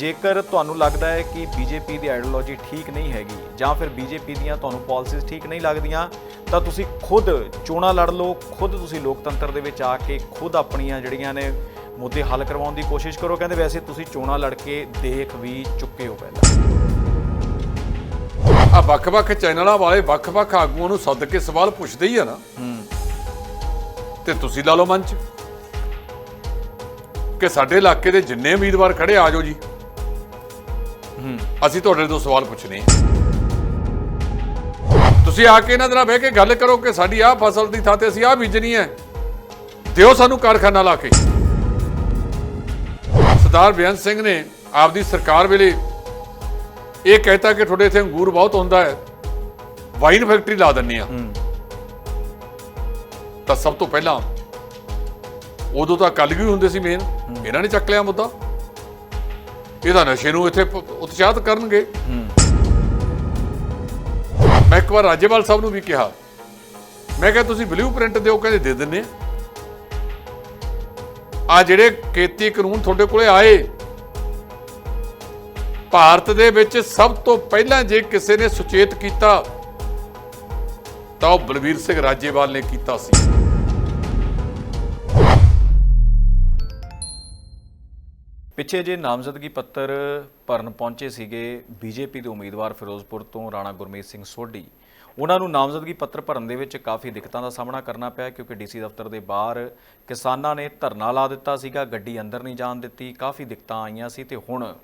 ਜੇਕਰ ਤੁਹਾਨੂੰ ਲੱਗਦਾ ਹੈ ਕਿ ਬੀਜੇਪੀ ਦੀ ਆਈਡੀਓਲੋਜੀ ਠੀਕ ਨਹੀਂ ਹੈਗੀ ਜਾਂ ਫਿਰ ਬੀਜੇਪੀ ਦੀਆਂ ਤੁਹਾਨੂੰ ਪਾਲਿਸੀਜ਼ ਠੀਕ ਨਹੀਂ ਲੱਗਦੀਆਂ ਤਾਂ ਤੁਸੀਂ ਖੁਦ ਚੋਣਾਂ ਲੜ ਲਓ ਖੁਦ ਤੁਸੀਂ ਲੋਕਤੰਤਰ ਦੇ ਵਿੱਚ ਆ ਕੇ ਖੁਦ ਆਪਣੀਆਂ ਜਿਹੜੀਆਂ ਨੇ ਮੁੱਦੇ ਹੱਲ ਕਰਵਾਉਣ ਦੀ ਕੋਸ਼ਿਸ਼ ਕਰੋ। ਕਹਿੰਦੇ ਵੈਸੇ ਤੁਸੀਂ ਚੋਣਾਂ ਲੜ ਕੇ ਦੇਖ ਵੀ ਚੁੱਕੇ ਹੋ ਪਹਿਲਾਂ। ਆ ਵੱਖ-ਵੱਖ ਚੈਨਲਾਂ ਵਾਲੇ ਵੱਖ-ਵੱਖ ਆਗੂਆਂ ਨੂੰ ਸੱਦ ਕੇ ਸਵਾਲ ਪੁੱਛਦੇ ਹੀ ਆ ਨਾ। ਤੇ ਤੁਸੀਂ ਲਾ ਲਓ ਮਨ ਚ ਕਿ ਸਾਡੇ ਇਲਾਕੇ ਦੇ ਜਿੰਨੇ ਉਮੀਦਵਾਰ ਖੜੇ ਆ ਜਾਓ ਜੀ। ਅਸੀਂ ਤੁਹਾਡੇ ਤੋਂ ਸਵਾਲ ਪੁੱਛਣੇ ਤੁਸੀਂ ਆ ਕੇ ਇਹਨਾਂ ਦੇ ਨਾਲ ਬਹਿ ਕੇ ਗੱਲ ਕਰੋ ਕਿ ਸਾਡੀ ਆਹ ਫਸਲ ਦੀ ਥਾਂ ਤੇ ਅਸੀਂ ਆਹ ਬੀਜਣੀ ਹੈ। ਦਿਓ ਸਾਨੂੰ ਕਾਰਖਾਨਾ ਲਾ ਕੇ। ਸਰਦਾਰ ਬੇਅੰਤ ਸਿੰਘ ਨੇ ਆਪਦੀ ਸਰਕਾਰ ਵੇਲੇ ਇਹ ਕਹਿਤਾ ਕਿ ਤੁਹਾਡੇ ਇੱਥੇ ਅੰਗੂਰ ਬਹੁਤ ਹੁੰਦਾ ਹੈ। ਵਾਈਨ ਫੈਕਟਰੀ ਲਾ ਦਿੰਨੇ ਆ। ਤਾਂ ਸਭ ਤੋਂ ਪਹਿਲਾਂ ਉਦੋਂ ਤਾਂ ਕੱਲ ਵੀ ਹੁੰਦੇ ਸੀ ਮੇਨ। ਇਹਨਾਂ ਨੇ ਚੱਕ ਲਿਆ ਮੁੱਦਾ। ਇਹਦਾ ਨਸ਼ੇ ਨੂੰ ਇੱਥੇ ਪ- ਉਤਸ਼ਾਹਿਤ ਕਰਨਗੇ। ਮੈਂ ਇੱਕ ਵਾਰ ਰਾਜੇਵਾਲ ਸਾਹਿਬ ਨੂੰ ਵੀ ਕਿਹਾ। ਮੈਂ ਕਿਹਾ, ਤੁਸੀਂ ਬਲੂ ਪ੍ਰਿੰਟ ਦਿਓ, ਕਹਿੰਦੇ ਦੇ ਦਿੰਨੇ ਆ ਜਿਹੜੇ ਖੇਤੀ ਕਾਨੂੰਨ ਤੁਹਾਡੇ ਕੋਲੇ ਆਏ, ਭਾਰਤ ਦੇ ਵਿੱਚ ਸਭ ਤੋਂ ਪਹਿਲਾਂ ਜੇ ਕਿਸੇ ਨੇ ਸੁਚੇਤ ਕੀਤਾ, ਤਾਂ ਉਹ ਬਲਵੀਰ ਸਿੰਘ ਰਾਜੇਵਾਲ ਨੇ ਕੀਤਾ ਸੀ। ਪਿੱਛੇ ਜੇ ਨਾਮਜ਼ਦਗੀ ਪੱਤਰ ਭਰਨ ਪਹੁੰਚੇ ਸੀਗੇ ਬੀਜੇਪੀ ਦੇ ਉਮੀਦਵਾਰ ਫਿਰੋਜ਼ਪੁਰ ਤੋਂ ਰਾਣਾ ਗੁਰਮੀਤ ਸਿੰਘ ਸੋਢੀ। ਉਹਨਾਂ ਨੂੰ ਨਾਮਜ਼ਦਗੀ ਪੱਤਰ ਭਰਨ ਦੇ ਵਿੱਚ ਕਾਫੀ ਦਿੱਕਤਾਂ ਦਾ ਸਾਹਮਣਾ ਕਰਨਾ ਪਿਆ ਕਿਉਂਕਿ ਡੀਸੀ ਦਫ਼ਤਰ ਦੇ ਬਾਹਰ ਕਿਸਾਨਾਂ ਨੇ ਧਰਨਾ ਲਾ ਦਿੱਤਾ ਸੀਗਾ, ਗੱਡੀ ਅੰਦਰ ਨਹੀਂ ਜਾਣ ਦਿੱਤੀ, ਕਾਫੀ ਦਿੱਕਤਾਂ ਆਈਆਂ ਸੀ ਤੇ ਹੁਣ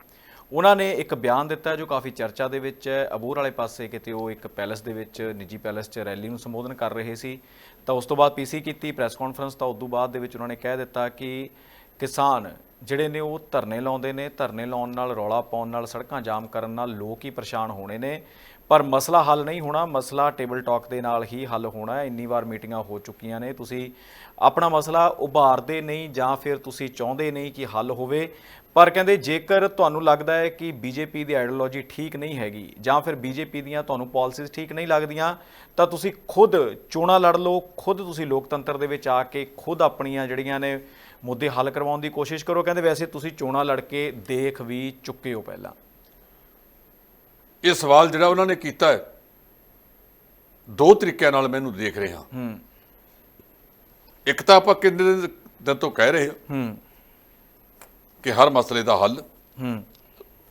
ਉਹਨਾਂ ਨੇ ਇੱਕ ਬਿਆਨ ਦਿੱਤਾ ਜੋ ਕਾਫੀ ਚਰਚਾ ਦੇ ਵਿੱਚ ਹੈ। ਅਬੂਰ ਵਾਲੇ ਪਾਸੇ ਕਿਤੇ ਉਹ ਇੱਕ ਪੈਲਸ ਦੇ ਵਿੱਚ, ਨਿੱਜੀ ਪੈਲਸ 'ਚ ਰੈਲੀ ਨੂੰ ਸੰਬੋਧਨ ਕਰ ਰਹੇ ਸੀ। ਤਾਂ ਉਸ ਤੋਂ ਬਾਅਦ ਪੀਸੀ ਕੀਤੀ ਪ੍ਰੈਸ ਕਾਨਫਰੰਸ ਤਾਂ ਉਸ ਤੋਂ ਬਾਅਦ ਦੇ ਵਿੱਚ ਉਹਨਾਂ ਨੇ ਕਹਿ ਦਿੱਤਾ ਕਿ ਕਿਸਾਨ ਜਿਹੜੇ ਨੇ ਉਹ ਧਰਨੇ ਲਾਉਂਦੇ ਨੇ, ਧਰਨੇ ਲਾਉਣ ਨਾਲ, ਰੌਲਾ ਪਾਉਣ ਨਾਲ, ਸੜਕਾਂ ਜਾਮ ਕਰਨ ਨਾਲ ਲੋਕ ਹੀ ਪਰੇਸ਼ਾਨ ਹੋਣੇ ਨੇ। ਪਰ ਮਸਲਾ ਹੱਲ ਨਹੀਂ ਹੋਣਾ, ਮਸਲਾ ਟੇਬਲ ਟਾਕ ਦੇ ਨਾਲ ਹੀ ਹੱਲ ਹੋਣਾ ਹੈ। ਇੰਨੀ ਵਾਰ ਮੀਟਿੰਗਾਂ ਹੋ ਚੁੱਕੀਆਂ ਨੇ। ਤੁਸੀਂ ਆਪਣਾ ਮਸਲਾ ਉਭਾਰਦੇ ਨਹੀਂ ਜਾਂ ਫਿਰ ਤੁਸੀਂ ਚਾਹੁੰਦੇ ਨਹੀਂ ਕਿ ਹੱਲ ਹੋਵੇ। ਪਰ ਕਹਿੰਦੇ ਜੇਕਰ ਤੁਹਾਨੂੰ ਲੱਗਦਾ ਹੈ ਕਿ ਬੀਜੇਪੀ ਦੀ ਆਈਡੀਓਲੋਜੀ ਠੀਕ ਨਹੀਂ ਹੈਗੀ ਜਾਂ ਫਿਰ ਬੀਜੇਪੀ ਦੀਆਂ ਤੁਹਾਨੂੰ ਪਾਲਿਸੀਜ਼ ਠੀਕ ਨਹੀਂ ਲੱਗਦੀਆਂ, ਤਾਂ ਤੁਸੀਂ ਖੁਦ ਚੋਣਾਂ ਲੜ ਲਓ, ਖੁਦ ਤੁਸੀਂ ਲੋਕਤੰਤਰ ਦੇ ਵਿੱਚ ਆ ਕੇ ਖੁਦ ਆਪਣੀਆਂ ਜਿਹੜੀਆਂ ਨੇ ਮੁੱਦੇ ਹੱਲ ਕਰਵਾਉਣ ਦੀ ਕੋਸ਼ਿਸ਼ ਕਰੋ। ਕਹਿੰਦੇ ਵੈਸੇ ਤੁਸੀਂ ਚੋਣਾਂ ਲੜ ਕੇ ਦੇਖ ਵੀ ਚੁੱਕੇ ਹੋ ਪਹਿਲਾਂ। ਇਹ ਸਵਾਲ ਜਿਹੜਾ ਉਹਨਾਂ ਨੇ ਕੀਤਾ ਹੈ ਦੋ ਤਰੀਕਿਆਂ ਨਾਲ ਮੈਨੂੰ ਦੇਖ ਰਿਹਾ। ਹੂੰ। ਇੱਕ ਤਾਂ ਆਪਾਂ ਕਿੰਨੇ ਦਿਨ- ਦਿਨ ਤੋਂ ਕਹਿ ਰਹੇ ਹਾਂ ਹੂੰ। ਕਿ ਹਰ ਮਸਲੇ ਦਾ ਹੱਲ ਹੂੰ।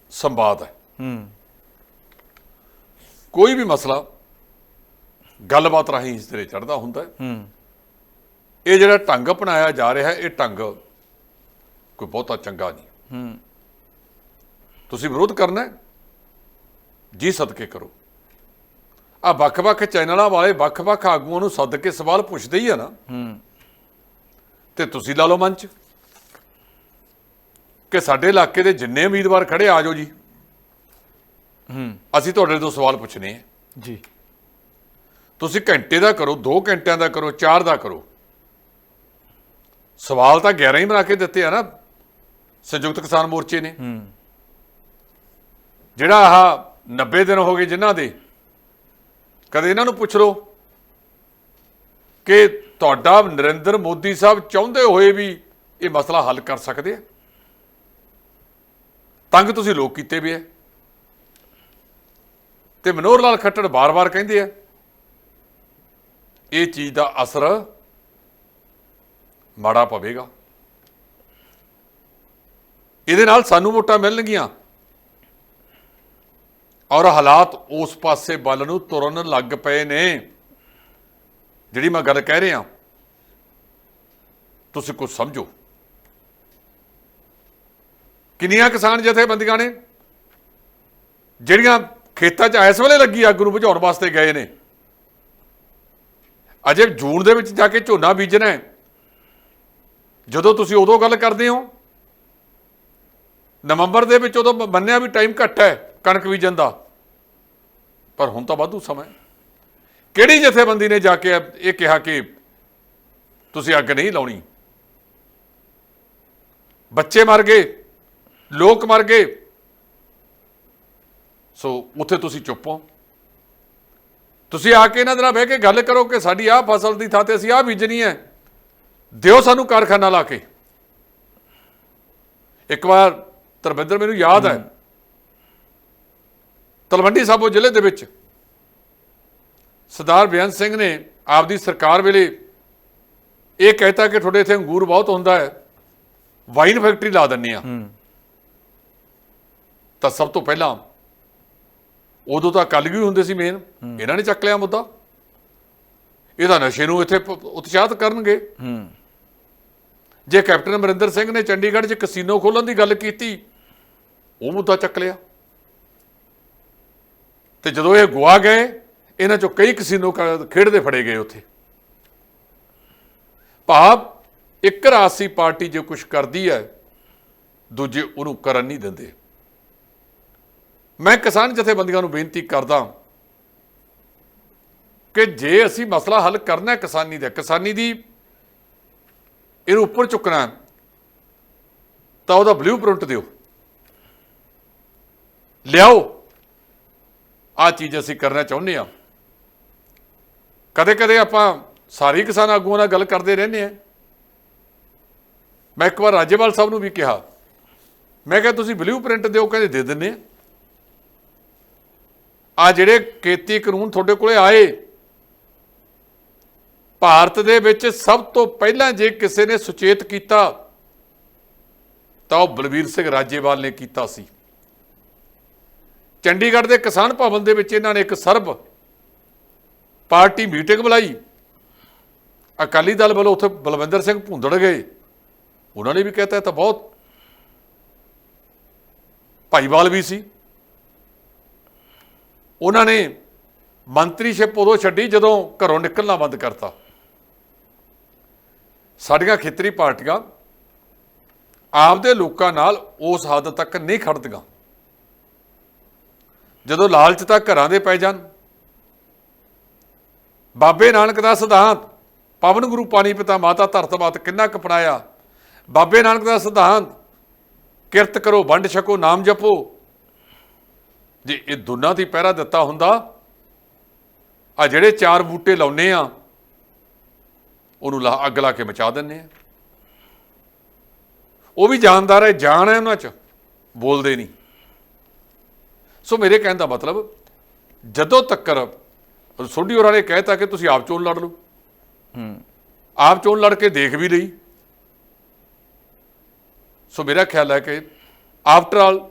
ਸੰਵਾਦ ਹੈ। ਹੂੰ। ਕੋਈ ਵੀ ਮਸਲਾ ਗੱਲਬਾਤ ਰਾਹੀਂ ਇਸ ਤਰ੍ਹਾਂ ਚੜਦਾ ਹੁੰਦਾ ਹੈ। ਹੂੰ। ਇਹ ਜਿਹੜਾ ਢੰਗ ਅਪਣਾਇਆ ਜਾ ਰਿਹਾ ਹੈ ਇਹ ਢੰਗ ਕੋਈ ਬਹੁਤਾ ਚੰਗਾ ਨਹੀਂ। ਹੂੰ। ਤੁਸੀਂ ਵਿਰੋਧ ਕਰਨਾ? ਜੀ ਸਦਕੇ ਕਰੋ। ਆ ਵੱਖ-ਵੱਖ ਚੈਨਲਾਂ ਵਾਲੇ ਵੱਖ-ਵੱਖ ਆਗੂਆਂ ਨੂੰ ਸੱਦ ਕੇ ਸਵਾਲ ਪੁੱਛਦੇ ਹੀ ਆ ਨਾ। ਹੂੰ। ਤੇ ਤੁਸੀਂ ਲਾ ਲਓ ਮਨ ਚ ਕਿ ਸਾਡੇ ਇਲਾਕੇ ਦੇ ਜਿੰਨੇ ਉਮੀਦਵਾਰ ਖੜੇ ਆ ਜਾਓ ਜੀ। ਹੂੰ। ਅਸੀਂ ਤੁਹਾਡੇ ਤੋਂ ਸਵਾਲ ਪੁੱਛਣੇ ਆ। ਜੀ। ਤੁਸੀਂ ਘੰਟੇ ਦਾ ਕਰੋ 2 ਘੰਟਿਆਂ ਦਾ ਕਰੋ 4 ਦਾ ਕਰੋ। ਸਵਾਲ ਤਾਂ 11 ਹੀ ਬਣਾ ਕੇ ਦਿੱਤੇ ਆ ਨਾ। ਸੰਯੁਕਤ ਕਿਸਾਨ ਮੋਰਚੇ ਨੇ। ਹੂੰ। ਜਿਹੜਾ ਆਹ 90 ਦਿਨ ਹੋ ਗਏ ਜਿਨ੍ਹਾਂ ਦੇ ਕਦੇ ਇਹਨਾਂ ਨੂੰ ਪੁੱਛ ਲਓ ਕਿ ਤੁਹਾਡਾ ਨਰਿੰਦਰ ਮੋਦੀ ਸਾਹਿਬ ਚਾਹੁੰਦੇ ਹੋਏ ਵੀ ਇਹ ਮਸਲਾ ਹੱਲ ਕਰ ਸਕਦੇ ਆ? ਤੰਗ ਤੁਸੀਂ ਲੋਕ ਕੀਤੇ ਵੀ ਐ ਤੇ ਮਨੋਹਰ ਲਾਲ ਖੱਟੜ ਬਾਰ-ਬਾਰ ਕਹਿੰਦੇ ਆ ਇਹ ਚੀਜ਼ ਦਾ ਅਸਰ ਮਾੜਾ ਪਵੇਗਾ। ਇਹਦੇ ਨਾਲ ਸਾਨੂੰ ਵੋਟਾਂ ਮਿਲਣਗੀਆਂ। ਔਰ ਹਾਲਾਤ ਉਸ ਪਾਸੇ ਵੱਲ ਨੂੰ ਤੁਰਨ ਲੱਗ ਪਏ ਨੇ। ਜਿਹੜੀ ਮੈਂ ਗੱਲ ਕਹਿ ਰਿਹਾ, ਤੁਸੀਂ ਕੁਝ ਸਮਝੋ। ਕਿੰਨੀਆਂ ਕਿਸਾਨ ਜਥੇਬੰਦੀਆਂ ਨੇ, ਜਿਹੜੀਆਂ ਖੇਤਾਂ 'ਚ ਇਸ ਵੇਲੇ ਲੱਗੀ ਅੱਗ ਨੂੰ ਬੁਝਾਉਣ ਵਾਸਤੇ ਗਏ ਨੇ। ਅਜੇ ਜੂਨ ਦੇ ਵਿੱਚ ਜਾ ਕੇ ਝੋਨਾ ਬੀਜਣਾ ਹੈ। ਜਦੋਂ ਤੁਸੀਂ ਉਦੋਂ ਗੱਲ ਕਰਦੇ ਹੋ, ਨਵੰਬਰ ਦੇ ਵਿੱਚ ਉਦੋਂ ਮੰਨਿਆ ਵੀ ਟਾਈਮ ਘੱਟ ਹੈ ਕਣਕ ਬੀਜਣ ਦਾ। ਪਰ ਹੁਣ ਤਾਂ ਵਾਧੂ ਸਮਾਂ ਕਿਹੜੀ ਜਥੇਬੰਦੀ ਨੇ ਜਾ ਕੇ ਇਹ ਕਿਹਾ ਕਿ ਤੁਸੀਂ ਅੱਗ ਨਹੀਂ ਲਾਉਣੀ? ਬੱਚੇ ਮਰ ਗਏ, ਲੋਕ ਮਰ ਗਏ। ਸੋ ਉੱਥੇ ਤੁਸੀਂ ਚੁੱਪ ਹੋ। ਤੁਸੀਂ ਆ ਕੇ ਇਹਨਾਂ ਦੇ ਨਾਲ ਬਹਿ ਕੇ ਗੱਲ ਕਰੋ ਕਿ ਸਾਡੀ ਆਹ ਫਸਲ ਦੀ ਥਾਂ ਤੇ ਅਸੀਂ ਆਹ ਬੀਜਣੀ ਹੈ। ਦਿਓ ਸਾਨੂੰ ਕਾਰਖਾਨਾ ਲਾ ਕੇ। ਇੱਕ ਵਾਰ ਧਰਮਿੰਦਰ ਮੈਨੂੰ ਯਾਦ ਹੈ। ਤਲਵੰਡੀ ਸਾਬੋ ਜ਼ਿਲ੍ਹੇ ਦੇ ਵਿੱਚ ਸਰਦਾਰ ਬੇਅੰਤ ਸਿੰਘ ਨੇ ਆਪਦੀ ਸਰਕਾਰ ਵੇਲੇ ਇਹ ਕਹਿਤਾ ਕਿ ਤੁਹਾਡੇ ਇੱਥੇ ਅੰਗੂਰ ਬਹੁਤ ਹੁੰਦਾ ਹੈ। ਵਾਈਨ ਫੈਕਟਰੀ ਲਾ ਦਿੰਨੇ ਆ ਤਾਂ ਸਭ ਤੋਂ ਪਹਿਲਾਂ ਉਦੋਂ ਤਾਂ ਕੱਲ ਵੀ ਹੁੰਦੇ ਸੀ ਮੇਨ ਇਹਨਾਂ ਨੇ ਚੱਕ ਲਿਆ ਮੁੱਦਾ। ਇਹਦਾ ਨਸ਼ੇ ਨੂੰ ਇੱਥੇ ਉਤਸ਼ਾਹਿਤ ਕਰਨਗੇ। ਹੂੰ। ਜੇ ਕੈਪਟਨ ਅਮਰਿੰਦਰ ਸਿੰਘ ਨੇ ਚੰਡੀਗੜ੍ਹ 'ਚ ਕਸੀਨੋ ਖੋਲਣ ਦੀ ਗੱਲ ਕੀਤੀ, ਉਹ ਮੁੱਦਾ ਚੱਕ ਲਿਆ। ਤੇ ਜਦੋਂ ਇਹ ਗੋਆ ਗਏ, ਇਹਨਾਂ ਚੋਂ ਕਈ ਕਸੀਨੋ ਖੇਡਦੇ ਫੜੇ ਗਏ ਉੱਥੇ। ਭਾਵ ਇੱਕ ਰਾਸੀ ਪਾਰਟੀ ਜੇ ਕੁਝ ਕਰਦੀ ਹੈ, ਦੂਜੇ ਉਹਨੂੰ ਕਰਨ ਨਹੀਂ ਦਿੰਦੇ। ਮੈਂ ਕਿਸਾਨ ਜਥੇਬੰਦੀਆਂ ਨੂੰ ਬੇਨਤੀ ਕਰਦਾ ਕਿ ਜੇ ਅਸੀਂ ਮਸਲਾ ਹੱਲ ਕਰਨਾ ਹੈ ਕਿਸਾਨੀ ਦਾ, ਕਿਸਾਨੀ ਦੀ ਇਹਨੂੰ ਉੱਪਰ ਚੁੱਕਣਾ ਤਾਂ ਉਹਦਾ ਬਲੂਪ੍ਰਿੰਟ ਦਿਓ। ਲਿਆਓ। ਆ ਚੀਜ਼ ਅਸੀਂ ਕਰਨਾ ਚਾਹੁੰਦੇ ਆ ਕਦੇ ਕਦੇ ਆਪਾਂ ਸਾਰੇ ਕਿਸਾਨ ਆਗੂਆਂ ਨਾਲ ਗੱਲ ਕਰਦੇ ਰਹਿੰਦੇ ਆ ਮੈਂ ਇੱਕ ਵਾਰ ਰਾਜੇਵਾਲ ਸਾਹਿਬ ਨੂੰ ਵੀ ਕਿਹਾ, ਮੈਂ ਕਿਹਾ, ਤੁਸੀਂ ਬਲੂਪ੍ਰਿੰਟ ਦਿਓ, ਕਹਿੰਦੇ ਦੇ ਦਿੰਨੇ ਆ ਆ ਜਿਹੜੇ ਖੇਤੀ ਕਾਨੂੰਨ ਤੁਹਾਡੇ ਕੋਲੇ ਆਏ ਭਾਰਤ ਦੇ ਵਿੱਚ ਸਭ ਤੋਂ ਪਹਿਲਾਂ ਜੇ ਕਿਸੇ ਨੇ ਸੁਚੇਤ ਕੀਤਾ, ਤਾਂ ਉਹ ਬਲਵੀਰ ਸਿੰਘ ਰਾਜੇਵਾਲ ਨੇ ਕੀਤਾ ਸੀ। ਚੰਡੀਗੜ੍ਹ ਦੇ ਕਿਸਾਨ ਭਵਨ ਦੇ ਵਿੱਚ ਇਹਨਾਂ ਨੇ ਇੱਕ ਸਰਬ ਪਾਰਟੀ ਮੀਟਿੰਗ ਬੁਲਾਈ। ਅਕਾਲੀ ਦਲ ਵੱਲੋਂ ਉੱਥੇ ਬਲਵਿੰਦਰ ਸਿੰਘ ਭੁੰਦੜ ਗਏ। ਉਹਨਾਂ ਨੇ ਵੀ ਕਹਿਤਾ, ਇਹ ਤਾਂ ਬਹੁਤ ਭਾਈਵਾਲ ਵੀ ਸੀ। ਉਹਨਾਂ ਨੇ ਮੰਤਰੀਸ਼ਿਪ ਉਦੋਂ ਛੱਡੀ ਜਦੋਂ ਘਰੋਂ ਨਿਕਲਣਾ ਬੰਦ ਕਰਤਾ। ਸਾਡੀਆਂ ਖੇਤਰੀ ਪਾਰਟੀਆਂ ਆਪਦੇ ਲੋਕਾਂ ਨਾਲ ਉਸ ਹੱਦ ਤੱਕ ਨਹੀਂ ਖੜਦੀਆਂ। ਜਦੋਂ ਲਾਲਚ ਤਾਂ ਘਰਾਂ ਦੇ ਪੈ ਜਾਣ। ਬਾਬੇ ਨਾਨਕ ਦਾ ਸਿਧਾਂਤ, ਪਵਨ ਗੁਰੂ ਪਾਣੀ ਪਿਤਾ ਮਾਤਾ ਧਰਤ ਮਾਤ ਕਿੰਨਾ ਕਪਣਾਇਆ ਬਾਬੇ ਨਾਨਕ ਦਾ ਸਿਧਾਂਤ, ਕਿਰਤ ਕਰੋ, ਵੰਡ ਛਕੋ, ਨਾਮ ਜਪੋ। ਜੇ ਇਹ ਦੋਨਾਂ ਦੀ ਪਹਿਰਾ ਦਿੱਤਾ ਹੁੰਦਾ, ਆ ਜਿਹੜੇ ਚਾਰ ਬੂਟੇ ਲਾਉਨੇ ਆ ਉਹਨੂੰ ਲਾ ਅੱਗ ਲਾ ਕੇ ਮਚਾ ਦਿੰਨੇ ਆ। ਉਹ ਵੀ ਜਾਣਦਾਰ ਹੈ ਜਾਣ ਹੈ ਉਹਨਾਂ ਚ ਬੋਲਦੇ ਨਹੀਂ। ਸੋ ਮੇਰੇ ਕਹਿਣ ਦਾ ਮਤਲਬ ਜਦੋਂ ਤੱਕਰ ਸੋਢੀ ਹੋਰਾਂ ਨੇ ਕਹਿਤਾ ਕਿ ਤੁਸੀਂ ਆਪ ਚੋਣ ਲੜ ਲਓ। ਹੂੰ। ਆਪ ਚੋਣ ਲੜ ਕੇ ਦੇਖ ਵੀ ਲਈ। ਸੋ ਮੇਰਾ ਖਿਆਲ ਹੈ ਕਿ ਆਫਟਰ ਆਲ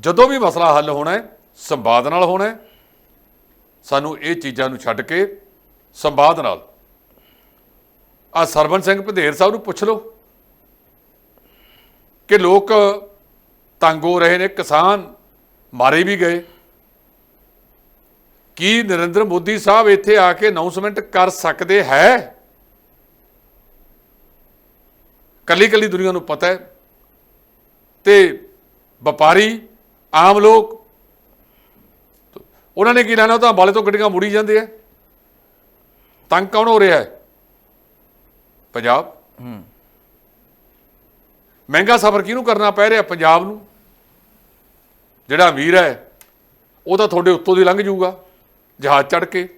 ਜਦੋਂ ਵੀ ਮਸਲਾ ਹੱਲ ਹੋਣਾ ਹੈ ਸੰਵਾਦ ਨਾਲ ਹੋਣਾ ਹੈ ਸਾਨੂੰ ਇਹ ਚੀਜ਼ਾਂ ਨੂੰ ਛੱਡ ਕੇ ਸੰਵਾਦ ਨਾਲ ਆ ਸਰਵਨ ਸਿੰਘ ਭਦੇਰ ਸਾਹਿਬ ਨੂੰ ਪੁੱਛ ਲਓ ਕਿ ਲੋਕ ਤੰਗ ਹੋ ਰਹੇ ਨੇ, ਕਿਸਾਨ ਮਾਰੇ ਵੀ ਗਏ। ਕੀ ਨਰਿੰਦਰ ਮੋਦੀ ਸਾਹਿਬ ਇੱਥੇ ਆ ਕੇ ਅਨਾਉਂਸਮੈਂਟ ਕਰ ਸਕਦੇ ਹੈ? ਕੱਲੀ ਕੱਲੀ ਦੁਨੀਆ ਨੂੰ ਪਤਾ ਹੈ। ਤੇ ਵਪਾਰੀ, ਆਮ ਲੋਕ, ਉਹਨਾਂ ਨੇ ਕੀ ਲੈਣਾ, ਉਹ ਤਾਂ ਬਾਲੇ ਤੋਂ ਗੱਡੀਆਂ ਮੁੜੀ ਜਾਂਦੇ ਆ। ਤੰਗ ਕੌਣ ਹੋ ਰਿਹਾ ਹੈ? ਪੰਜਾਬ? ਹੂੰ। ਮਹਿੰਗਾ ਸਫ਼ਰ ਕਿਹਨੂੰ ਕਰਨਾ ਪੈ ਰਿਹਾ ਪੰਜਾਬ ਨੂੰ? ਜਿਹੜਾ ਅਮੀਰ ਹੈ ਉਹ ਤਾਂ ਤੁਹਾਡੇ ਉੱਤੋਂ ਦੀ ਲੰਘ ਜਾਊਗਾ ਜਹਾਜ਼ ਚੜ ਕੇ।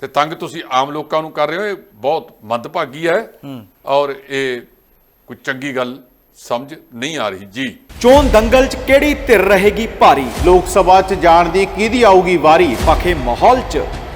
ਤੇ ਤੰਗ ਤੁਸੀਂ ਆਮ ਲੋਕਾਂ ਨੂੰ ਕਰ ਰਹੇ ਹੋ ਇਹ ਬਹੁਤ ਮੰਦਭਾਗੀ ਹੈ। ਔਰ ਇਹ ਕੋਈ ਚੰਗੀ ਗੱਲ ਸਮਝ ਨਹੀਂ ਆ ਰਹੀ। ਜੀ। ਚੋਣ ਦੰਗਲ 'ਚ ਕਿਹੜੀ ਧਿਰ ਰਹੇਗੀ ਭਾਰੀ? ਲੋਕ ਸਭਾ 'ਚ ਜਾਣ ਦੀ ਕਿਹਦੀ ਆਊਗੀ ਵਾਰੀ? ਪਖੇ ਮਾਹੌਲ 'ਚ।